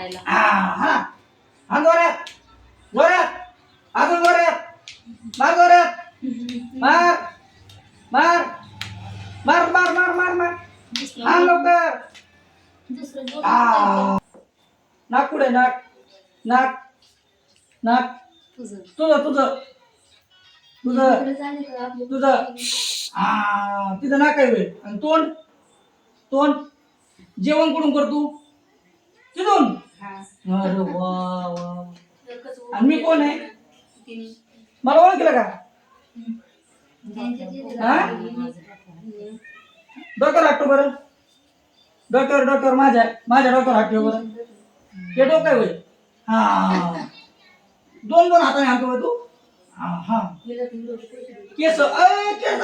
मारायला हा हा. जोरात जोरात अजून जोरात मार जोरात मार. मार. मार मार मार मार मार. हा लवकर. दुसरं आ. नाक पुढे नाक. नाक. नाक. तुझं. तुझं तुझं. तुझं. इकडे झाले का आपले तुझं. आ तिथं नाक आहे होय. आणि तोंड? तोंड? जेवण कुठून करतो? तिथून. अरे वा वा. एकच आणि मी कोण आहे? मला ओळखलं का? हा? डोक्यावर हात ठेव बरं. डोक्यावर डोक्यावर माझ्या माझ्या डोक्यावर हात ठेव बरं. हे डोकं आहे होय हा. दोन दोन हाताने हात ठेव तू. हा हा. केस अय, केस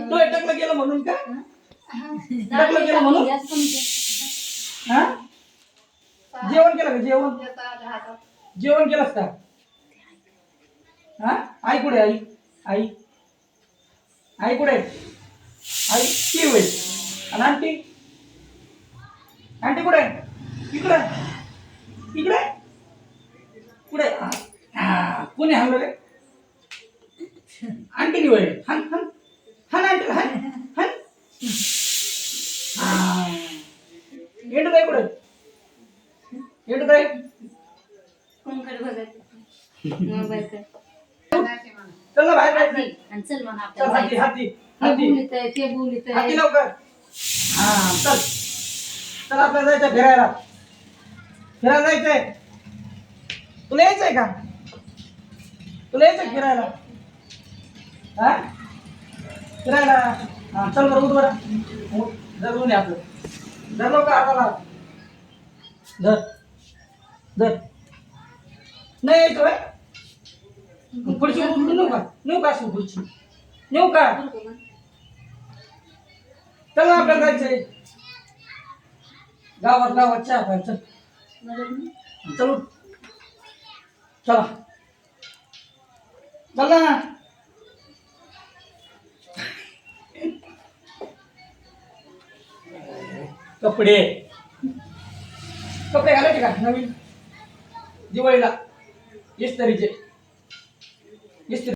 तो टकलं गेलं म्हणून का? म्हणून? हा? जेवण केलं का जेवण? जेवण केलंस का? हा? आई कुठे आई? आई? आई कुठे आई ती होय आणि आंटी? आंटी कुठे इकडे. इकडे? कुठे? हा, हा, कोणी हल्लं रे? आंटी होय हन हन. कोणकडे बघायचं मोबाईल कर. चल ना बाहेर हाती. जायचं. आणि चल म्हणा चल आपल्याला हाती जायचं. हाती हे हाती. बोलीत आहे ते बोलीत हाती आहे लवकर. हा चल. चल आपल्याला जायचं फिरायला. फिरायला जायचंय. तुला यायचंय का? तुला यायचंय फिरायला? हा? फिरायला? हा चल बरं उठ बरं. उठ. धरून ये आपलं. धर लवकर हाताला. धर. धर नाही होय? खुर्ची नेऊ का नेऊ का अशी खुर्ची नेऊ का? चल आपल्याला जायचंय. गावात गावात चहा प्यायचं चल. चला. चल. कपडे. कपडे घालायचे का नवीन? दिवाळीला. इस्त्रीचे इस्त्री